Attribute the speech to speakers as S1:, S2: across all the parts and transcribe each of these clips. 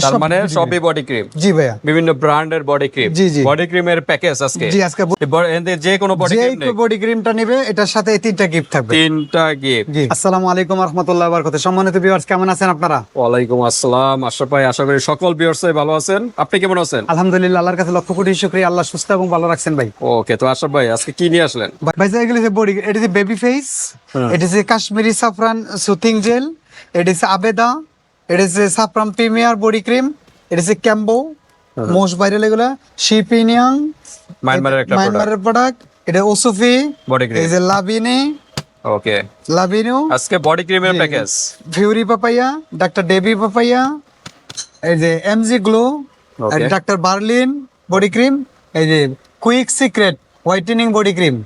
S1: তার মানে সবই বডি ক্রিম
S2: জি ভাইয়া।
S1: বিভিন্ন ব্র্যান্ডের বডি ক্রিম
S2: জি, জি।
S1: বডি ক্রিমের প্যাকেজ আজকে।
S2: জি আজকে
S1: যে কোনো বডি
S2: যে
S1: ক্রিম
S2: বডি ক্রিমটা নেবে এটার সাথে তিনটা গিফট থাকবে।
S1: তিনটা গিফট
S2: আসসালামু আলাইকুম রহমতুল্লাহ বারকাত সম্মানিত ভিউয়ার্স কেমন আছেন আপনারা?
S1: ওয়ালাইকুম আসসালাম। আশরাফ ভাই আশা করি সকল ভিউয়ার্স ভালো আছেন। আপনি কেমন আছেন?
S2: আলহামদুলিল্লাহ আল্লাহর কাছে লক্ষ কোটি শুকরিয়া। আল্লাহ সুস্থ এবং ভালো রাখছেন ভাই।
S1: ওকে তো আশরাফ ভাই আজকে কি নিয়ে আসলেন?
S2: ভাই যে এগুলো যে বডি এটা যে বেবি ফেস এটা যে কাশ্মীরি সাফরান সুথিং জেল এটা যে আবেদা এটা যে সাফরান প্রিমিয়ার বডি ক্রিম এটা যে ক্যাম্বো মোস্ট ভাইরাল এগুলো শিপিনিয়াং
S1: মায়ানমারের একটা
S2: মায়ানমারের প্রোডাক্ট এটা ওসফি
S1: বডি
S2: এই
S1: ক্রিম
S2: যে লাভিনি
S1: ওকে
S2: লাভিনো
S1: আজকে বডি ক্রিমের প্যাকেজ
S2: ফিউরি পাপাইয়া ডাক্তার ডেবি পাপাইয়া এই যে এমজি গ্লো
S1: Okay.
S2: ডাক্তার বার্লিন বডি ক্রিম এই যে quick secret whitening body cream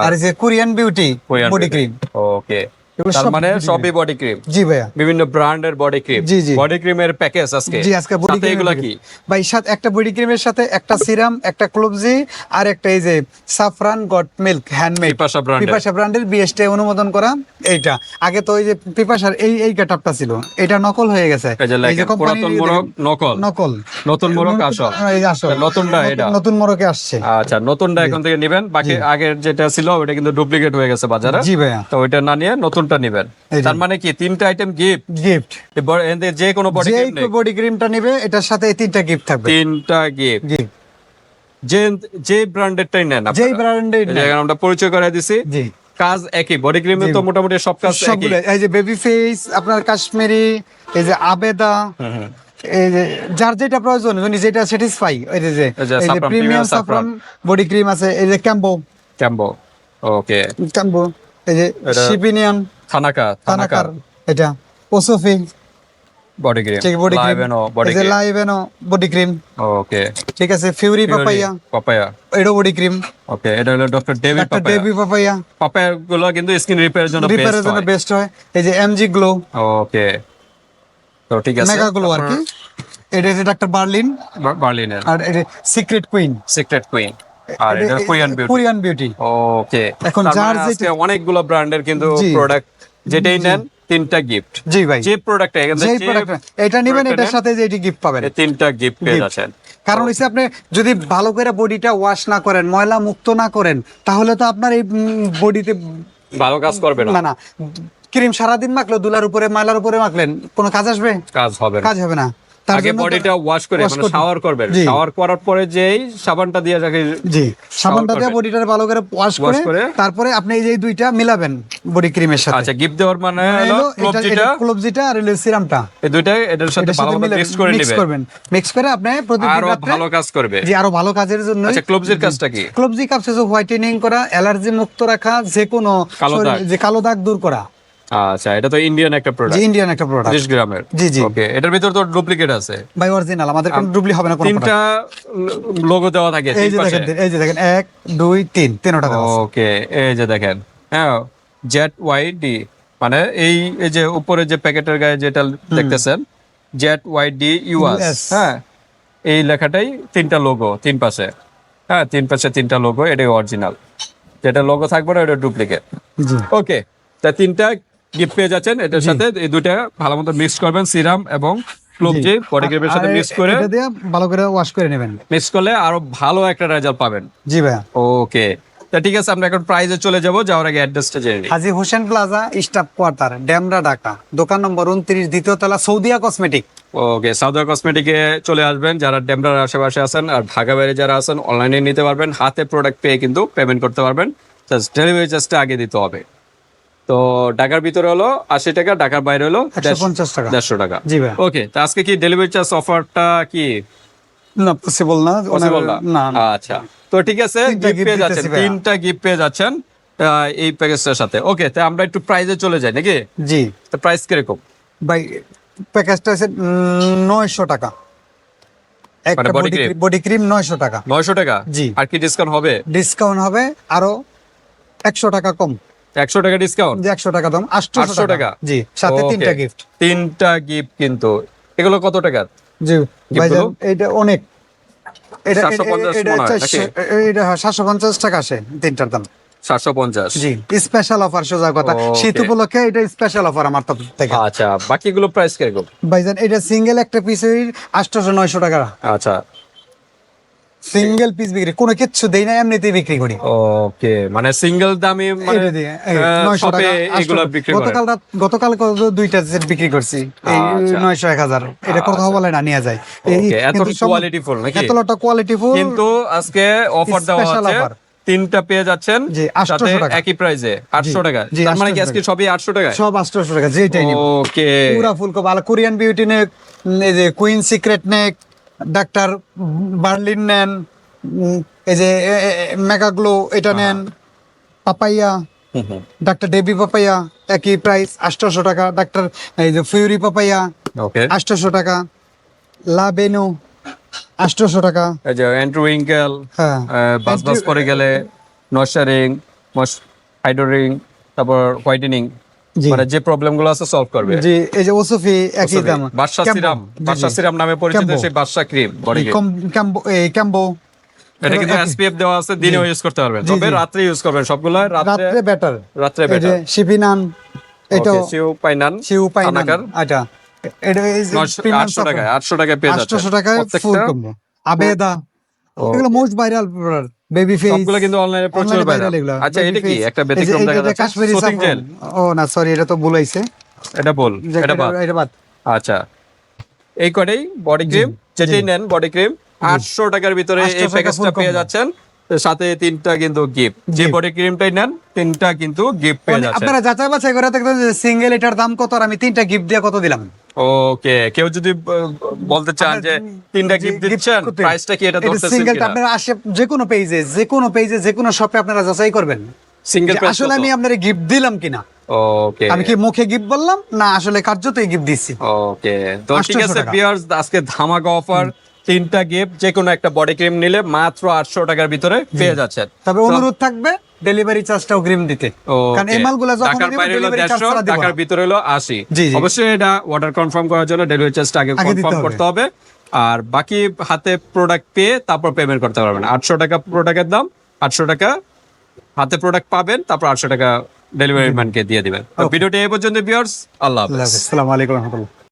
S2: আর এই যে Korean beauty body cream
S1: okay তার মানে সবই বডি ক্রিম
S2: জি ভাইয়া।
S1: বিভিন্ন ব্র্যান্ডের বডি ক্রিম
S2: জি, জি।
S1: বডি ক্রিমের প্যাকেজ আজকে।
S2: জি আজকে বডি
S1: সাথে এগুলা কি?
S2: ভাই সাথে একটা বডি ক্রিমের সাথে একটা সিরাম একটা ক্লোবজি আর একটা এই যে সাফরান গট মিল্ক হ্যান্ডমেড
S1: পিপাসা brand-এর।
S2: পিপাসা ব্র্যান্ডের বিএসটি অনুমোদন করা এইটা। আগে তো ওই যে পিপাসার এই এই গেটআপটা ছিল। এটা নকল হয়ে গেছে।
S1: এই যে পুরাতন মোড়ক নকল।
S2: নকল।
S1: নতুন মোড়ক আসল।
S2: এই যে
S1: নতুনটা এটা।
S2: নতুন মোড়কে আসছে।
S1: আচ্ছা নতুনটা এখন থেকে নিবেন। বাকি আগের যেটা ছিল ওটা কিন্তু ডুপ্লিকেট হয়ে গেছে বাজারে।
S2: জি ভাইয়া।
S1: তো ওইটা না নিয়ে নতুনটা নিবেন।
S2: যে।
S1: তার মানে কি তিনটা আইটেম গিফট
S2: গিফট
S1: যে কোনো বডি
S2: যে
S1: ক্রিম
S2: বডি ক্রিমটা নেবে এটার সাথে এই তিনটা গিফট থাকবে।
S1: তিনটা গিফট
S2: গিফট
S1: যে যে ব্র্যান্ডেরটাই নেন
S2: যেই
S1: এই যে এখন আমরা পরিচয় করে দিছি।
S2: জি।
S1: কাজ একই বডি ক্রিমে তো মোটামুটি সব কাজ একই।
S2: এই যে বেবি ফেস আপনার কাশ্মীরি এই যে আবেদা এই যে যার যেটা প্রয়োজন উনি যেটা স্যাটিসফাই এই যে যে
S1: এই যে
S2: যে প্রিমিয়াম সাফরন বডি ক্রিম আছে এই যে ক্যাম্বো
S1: ক্যাম্বো ওকে
S2: ক্যাম্বো এই যে শিপিনিয়ান
S1: থানাকা
S2: তানাকার এটা ওসোফি
S1: বডি ক্রিম
S2: ঠিক বডি ক্রিম
S1: লাইভেনো বডি ক্রিম
S2: লাইভেনো বডি ক্রিম
S1: ওকে
S2: ঠিক আছে ফিউরি পাপাইয়া
S1: পাপায়া
S2: এটা বডি ক্রিম
S1: ওকে এটা হলো ডক্টর ডেভিড পাপায়া
S2: ডেবি পাপাইয়া
S1: পাপায়া গুলো কিন্তু স্কিন রিপেয়ারের জন্য
S2: রিপেয়ারের
S1: বেস্ট
S2: জন্য
S1: হয়।
S2: বেস্ট হয়। এই যে এমজি গ্লো
S1: ওকে তো ঠিক আছে।
S2: মেগা গ্লো আর কি। এটা হচ্ছে ডাক্তার বার্লিন
S1: বার্লিনের
S2: আর এটা সিক্রেট কুইন
S1: সিক্রেট কুইন আর এটা Korean beauty
S2: Korean beauty
S1: okay
S2: এখন যার
S1: মানে
S2: যেটা-
S1: অনেকগুলো ব্র্যান্ডের কিন্তু প্রোডাক্ট যেটাই নেন তিনটা গিফট
S2: জি ভাই।
S1: যে প্রোডাক্ট
S2: এটা নেবেন এটার সাথে যে এটি গিফট পাবেন।
S1: তিনটা গিফট পেয়ে যাচ্ছেন।
S2: কারণ হচ্ছে আপনি যদি ভালো করে বডিটা ওয়াশ না করেন ময়লা মুক্ত না করেন তাহলে তো আপনার এই বডিতে
S1: ভালো কাজ করবে না।
S2: না ক্রিম সারাদিন মাখলো দুলার উপরে ময়লার উপরে মাখলেন কোনো কাজ আসবে?
S1: কাজ হবে
S2: কাজ হবে না।
S1: আগে বডিটা ওয়াশ করে মানে শাওয়ার করবেন। শাওয়ার করার পরে যেই সাবানটা দিয়ে যাকে
S2: জি সাবানটা দিয়ে বডিটা ভালো করে ওয়াশ করে তারপরে আপনি এই যে দুইটা মিলাবেন বডি ক্রিমের সাথে।
S1: আচ্ছা গিফট দেওয়ার মানে হলো
S2: হলো
S1: ক্লোবজিটা
S2: ক্লোবজিটা আর হলো সিরামটা
S1: এই দুইটা এটার সাথে মিক্স করে
S2: মিক্স করবেন। মিক্স করে আপনি প্রতিদিন আরও
S1: ভালো কাজ করবে।
S2: জি আরও ভালো কাজের জন্য
S1: আচ্ছা ক্লোবজির কাজটা কি?
S2: ক্লোবজি হচ্ছে হোয়াইটেনিং করা অ্যালার্জি মুক্ত রাখা যে কোনো যে কালো দাগ দূর করা।
S1: আচ্ছা এটা তো ইন্ডিয়ান একটা প্রোডাক্ট
S2: ইন্ডিয়ান একটা প্রোডাক্ট
S1: 30 গ্রামের?
S2: জি, জি।
S1: ওকে এটার ভিতর তো ডুপ্লিকেট আছে।
S2: অরিজিনাল আমাদের কোনো ডুবলি হবে না কোনো
S1: তিনটা লোগো দেওয়া থাকে
S2: এই যে দেখেন এই যে দেখেন এক দুই তিন তিনটা দেওয়া আছে।
S1: ওকে এই যে দেখেন হ্যাঁ জেড ওয়াই ডি মানে এই এই যে উপরে যে প্যাকেটের গায়ে যেটা দেখতেছেন জেড ওয়াই ডি ইউএস হ্যাঁ এই লেখাটাই তিনটা লোগো তিন পাশে। হ্যাঁ তিন পাশে তিনটা লোগো এটাই অরিজিনাল যেটা লোগো থাকবে না এটা ডুপ্লিকেট
S2: জি।
S1: ওকে তা তিনটা গিফট পেয়ে যাচ্ছেন এটার সাথে এই দুইটা ভালো মতো মিক্স করবেন সিরাম এবং ক্লোভ জি। বডি ক্রিমের সাথে মিক্স করে
S2: এটা দিয়ে ভালো করে ওয়াশ করে নেবেন।
S1: মিক্স করলে আরও ভালো একটা রেজাল্ট পাবেন।
S2: জি ভাইয়া।
S1: ওকে। তা ঠিক আছে আমরা এখন প্রাইজে চলে যাব যাওয়ার আগে অ্যাড্রেসটা জেনে নিই।
S2: Haji Hossain plaza staff quarter Demra Dhaka. দোকান নম্বর উনত্রিশ দ্বিতীয় তলা সৌদিয়া কসমেটিক
S1: ওকে সাউদা কসমেটিকে চলে আসবেন যারা ডেমরার আশেপাশে আছেন আর ঢাকা বাইরে যারা আছেন অনলাইনে নিতে পারবেন। হাতে প্রোডাক্ট পেয়ে কিন্তু পেমেন্ট করতে পারবেন। জাস্ট ডেলিভারি চার্জটা আগে দিতে হবে। তো ঢাকার ভিতরে হলো আশি টাকা ঢাকার বাইরে হলো
S2: পঞ্চাশ টাকা।
S1: দেড়শো টাকা।
S2: জি ভাইয়া।
S1: ওকে তা আজকে কি ডেলিভারি চার্জ অফারটা কি?
S2: না পসিবল না।
S1: পসিবল না। আচ্ছা। তো ঠিক আছে গিফট পেয়ে যাচ্ছেন তিনটা গিফট পেয়ে যাচ্ছেন এই প্যাকেজটার সাথে। ওকে তা আমরা একটু প্রাইজে চলে যাই নাকি?
S2: জি।
S1: তো প্রাইস কীরকম?
S2: ভাই প্যাকেজটা হচ্ছে নয়শো টাকা। একটা
S1: মানে
S2: বডি
S1: cream?
S2: বডি ক্রিম নয়শো টাকা।
S1: নয়শো টাকা?
S2: জি।
S1: আর কি ডিসকাউন্ট হবে?
S2: ডিসকাউন্ট হবে আরও একশো টাকা কম।
S1: একশো টাকা ডিসকাউন্ট
S2: একশো টাকা দাম আটশো
S1: টাকা?
S2: জি সাথে তিনটা গিফট
S1: তিনটা গিফট কিন্তু। এগুলো কত টাকার
S2: জি? এটা অনেক। এটা
S1: 750
S2: এটা হচ্ছে
S1: নাকি?
S2: এটা সাতশো পঞ্চাশ টাকা আসে তিনটার দাম।
S1: সাতশো পঞ্চাশ?
S2: জি স্পেশাল অফার সোজা কথা। শীত উপলক্ষে এটা স্পেশাল অফার আমার তরফ থেকে।
S1: আচ্ছা বাকিগুলো প্রাইস কীরকম?
S2: ভাইজান এটা সিঙ্গেল একটা পিসের আটশোশো নয়শো টাকা।
S1: আচ্ছা
S2: সিঙ্গেল পিস বিক্রি কোনো কিচ্ছু দেই না এমনিতেই বিক্রি করি।
S1: ওকে মানে সিঙ্গেল দামে মানে
S2: এটা দিয়ে, এই,
S1: আহ,
S2: 900
S1: শপে
S2: টাকা,
S1: এগুলো বিক্রি
S2: গতকাল রাত গতকাল দুইটা সেট বিক্রি করছি এই
S1: আচ্ছা।
S2: নয়শো এক হাজার। এটা কথা বলে না নিয়ে যায়। এই
S1: Okay, এত
S2: কিন্তু সব-
S1: quality full নাকি?
S2: কোয়ালিটি ফুল
S1: কিন্তু আজকে অফার দেওয়া আছে তিনটা পেয়ে যাচ্ছেন
S2: জি, 800
S1: সাথে
S2: টাকা।
S1: একই প্রাইসে আটশো টাকা। তার মানে কি আজকে সবই আটশো টাকা
S2: সব আটশোশো টাকা যেটাই
S1: ওকে
S2: পুরা ফুল ভালো কোরিয়ান বিউটি নেক এই যে কুইন সিক্রেট নেক ডাক্তার বার্লিন নেন এই যে মেগাগ্লো এটা নেন পাপাইয়া ডাক্তার ডেবি পাপাইয়া একই প্রাইস আটশোশো টাকা। ডাক্তার এই যে ফিউরি পাপাইয়া
S1: ওকে।
S2: টাকা। লা বেনু আটশোশো টাকা।
S1: এই যে অ্যান্ড্রু উইঙ্কেল
S2: হ্যাঁ।
S1: বাস বাস করে গেলে নশারিং হাইড্রোরিং তারপর হোয়াইটেনিং। মানে যে প্রবলেমগুলো আছে সলভ করবে।
S2: জি এই যে ওসফি একই দাম।
S1: বাদশা সিরাম। বাদশা সিরাম নামে পরিচিত সেই বাদশা ক্রিম বডি
S2: ক্যাম্বো এই ক্যাম্বো।
S1: এটা কিন্তু। এসপিএফ দেওয়া আছে দিনেও ইউজ করতে পারবেন। তবে
S2: জি।
S1: রাত্রে ইউজ করবেন সবগুলো রাত্রে
S2: বেটার যে
S1: বেটার
S2: শিপিনান এটাও
S1: সিউ পাইনান
S2: শিউ পাইনান
S1: আনাকার।
S2: এটা এটা এই যে
S1: নশো-
S2: premium
S1: আটশো টাকায় আটশো টাকায় পেয়ে যাচ্ছে।
S2: 800 টাকায় ফুল কম্বো আবেদা। এগুলো মোস্ট ভাইরাল বেবি ফেস
S1: সবগুলো কিন্তু অনলাইনে প্রচুর ভাইরাল আচ্ছা এটা কি? একটা ব্যতিক্রম দেখা যাচ্ছে।
S2: কাশ্মীরি ও না সরি এটা তো ভুলাইছে
S1: এটা বল এটা বাদ।
S2: এটা বাদ।
S1: আচ্ছা। এই করেই বডি ক্রিম যেটাই নেন বডি ক্রিম আটশো টাকার ভিতরে
S2: 800
S1: এই প্যাকেজটা পেয়ে যাচ্ছেন। সাথে তিনটা কিন্তু গিফট যে বডি ক্রিমটাই নেন তিনটা কিন্তু গিফট পেয়ে যাচ্ছেন।
S2: আপনারা যাচাই বাছাই করে দেখবেন যে সিঙ্গেল এটার দাম কত আর আমি তিনটা গিফট দিয়ে কত দিলাম।
S1: ওকে কেউ যদি বলতে চান যে তিনটা গিফট দিচ্ছেন প্রাইসটা কি এটা কিনা?
S2: আপনারা আসে যে কোনো পেজে যে কোনো পেজে যে কোনো শপে আপনারা যাচাই করবেন।
S1: সিঙ্গেল
S2: আসলে আমি আপনার গিফট দিলাম কিনা।
S1: ওকে
S2: আমি কি মুখে গিফট বললাম? না আসলে কার্যতই গিফট দিচ্ছি।
S1: ওকে তো ঠিক আছে আজকে ধামাকা অফার তিনটা গিফট যে কোনো একটা বডি ক্রিম নিলে মাত্র আটশো টাকার ভিতরে পেয়ে যাচ্ছেন।
S2: তবে অনুরোধ থাকবে ডেলিভারি চার্জটাও গ্রিম দিতে। কারণ এই মালগুলো যখন ডেলিভারি চার্জ
S1: দেড়শো
S2: ছাড়া দিব।
S1: ঢাকার ভিতরে হলো আশি।
S2: জি, জি।
S1: অবশ্যই এটা অর্ডার কনফার্ম করার জন্য ডেলিভারি চার্জটা আগে কনফার্ম করতে হবে। আর বাকি হাতে প্রোডাক্ট পেয়ে তারপর পেমেন্ট করতে পারবেন। আটশো টাকা প্রোডাক্টের দাম আটশো টাকা হাতে প্রোডাক্ট পাবেন তারপর আটশো টাকা ডেলিভারি ম্যানকে দিয়ে দিবেন। ভিডিওটি এই পর্যন্ত বিয়ার্স
S2: আল্লাহ হাফেজ। আসসালামু আলাইকুম রহমতুল্লাহ।